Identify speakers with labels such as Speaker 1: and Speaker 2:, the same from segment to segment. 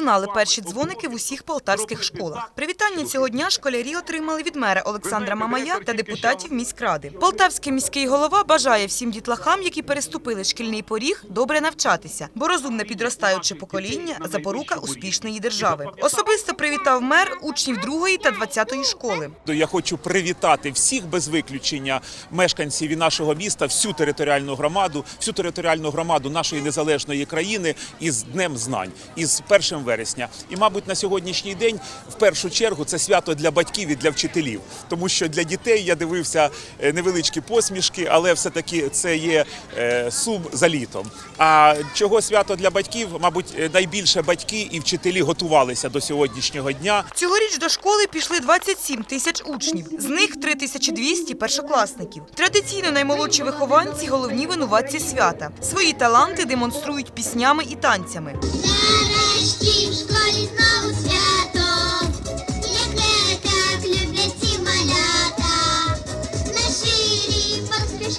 Speaker 1: Пролунали перші дзвоники в усіх полтавських школах. Привітання цього дня школярі отримали від мера Олександра Мамая та депутатів міськради. Полтавський міський голова бажає всім дітлахам, які переступили шкільний поріг, добре навчатися, бо розумне підростаюче покоління – запорука успішної держави. Особисто привітав мер учнів 2 та 20 школи.
Speaker 2: Я хочу привітати всіх без виключення мешканців і нашого міста, всю територіальну громаду, всю територіальну громаду нашої незалежної країни із Днем Знань, із 1 вересня. І, мабуть, на сьогоднішній день в першу чергу це свято для батьків і для вчителів, тому що для дітей я дивився е, невеличкі посмішки, але все-таки це є е, сум за літом. А чого свято для батьків? Мабуть, е, найбільше батьки і вчителі готувалися до сьогоднішнього дня.
Speaker 1: Цьогоріч до школи пішли 27 тисяч учнів, з них 3200 – першокласників. Традиційно наймолодші вихованці – головні винуватці свята. Свої таланти демонструють піснями і танцями.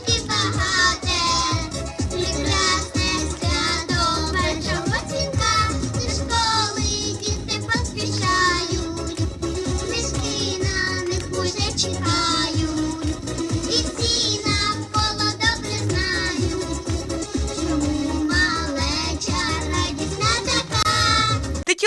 Speaker 3: Посмішки багате,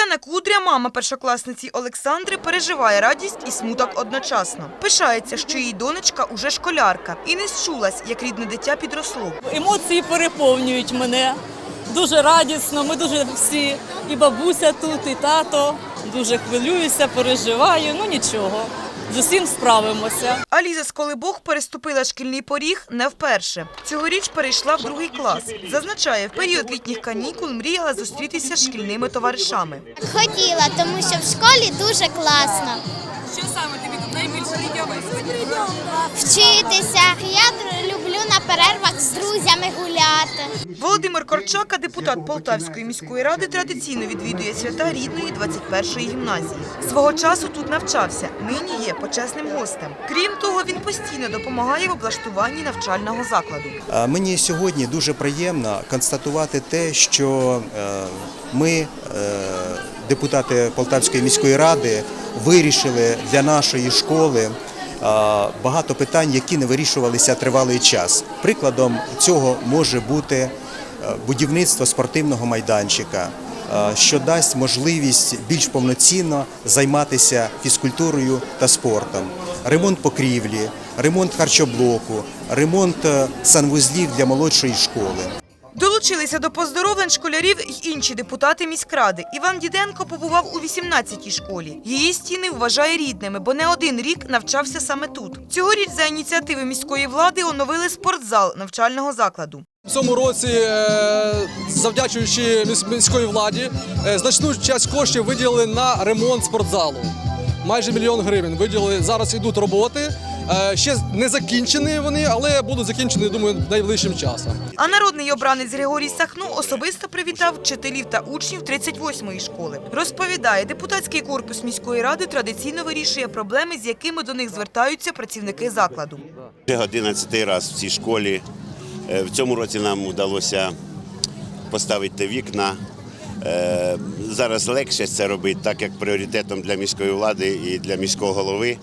Speaker 1: Тетяна Кудря, мама першокласниці Олександри, переживає радість і смуток одночасно. Пишається, що її донечка уже школярка і не счулась, як рідне дитя підросло.
Speaker 4: Емоції переповнюють мене. Дуже радісно. Ми дуже всі, і бабуся тут, і тато. Дуже хвилююся, переживаю. Ну нічого, з усім справимося.
Speaker 1: Аліза Сколибох переступила шкільний поріг не вперше. Цьогоріч перейшла в другий клас. Зазначає, в період літніх канікул мріяла зустрітися з шкільними товаришами.
Speaker 3: Хотіла, тому що в школі дуже класно.
Speaker 4: Що саме тобі тут найбільше подобається?
Speaker 3: Вчитися. Я люблю на перервах з друзями гуляти.
Speaker 1: Володимир Корчака, депутат Полтавської міської ради, традиційно відвідує свята рідної 21-ї гімназії. Свого часу тут навчався, нині є почесним гостем. Крім того, він постійно допомагає в облаштуванні навчального закладу.
Speaker 5: Мені сьогодні дуже приємно констатувати те, що е, ми, е, депутати Полтавської міської ради, вирішили для нашої школи багато питань, які не вирішувалися тривалий час. Прикладом цього може бути е, будівництво спортивного майданчика. е, Що дасть можливість більш повноцінно займатися фізкультурою та спортом, ремонт покрівлі, ремонт харчоблоку, ремонт е, санвузлів для молодшої школи.
Speaker 1: Долучилися до поздоровлень школярів й інші депутати міськради. Іван Діденко побував у 18-й школі. Її стіни вважає рідними, бо не один рік навчався саме тут. Цьогоріч за ініціативи міської влади оновили спортзал навчального закладу.
Speaker 6: В цьому році, е, завдячуючи міс- міської владі, е, значну часть коштів виділили на ремонт спортзалу. Майже мільйон гривень виділили. Зараз йдуть роботи. Е, Ще не закінчені вони, але будуть закінчені, думаю, найближчим часом.
Speaker 1: А народний обранець Григорій Сахно особисто привітав вчителів та учнів 38-ї школи. Розповідає, депутатський корпус міської ради традиційно вирішує проблеми, з якими до них звертаються працівники закладу.
Speaker 7: Вже 11 раз в цій школі. Е, В цьому році нам вдалося поставити вікна. Е, Зараз легше це робити, так як пріоритетом для міської влади і для міського голови.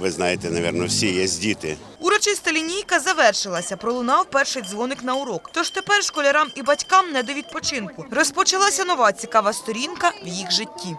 Speaker 7: Ви знаєте, напевно, всі є діти.
Speaker 1: Урочиста лінійка завершилася. Пролунав перший дзвоник на урок. Тож тепер школярам і батькам не до відпочинку. Розпочалася нова цікава сторінка в їх житті.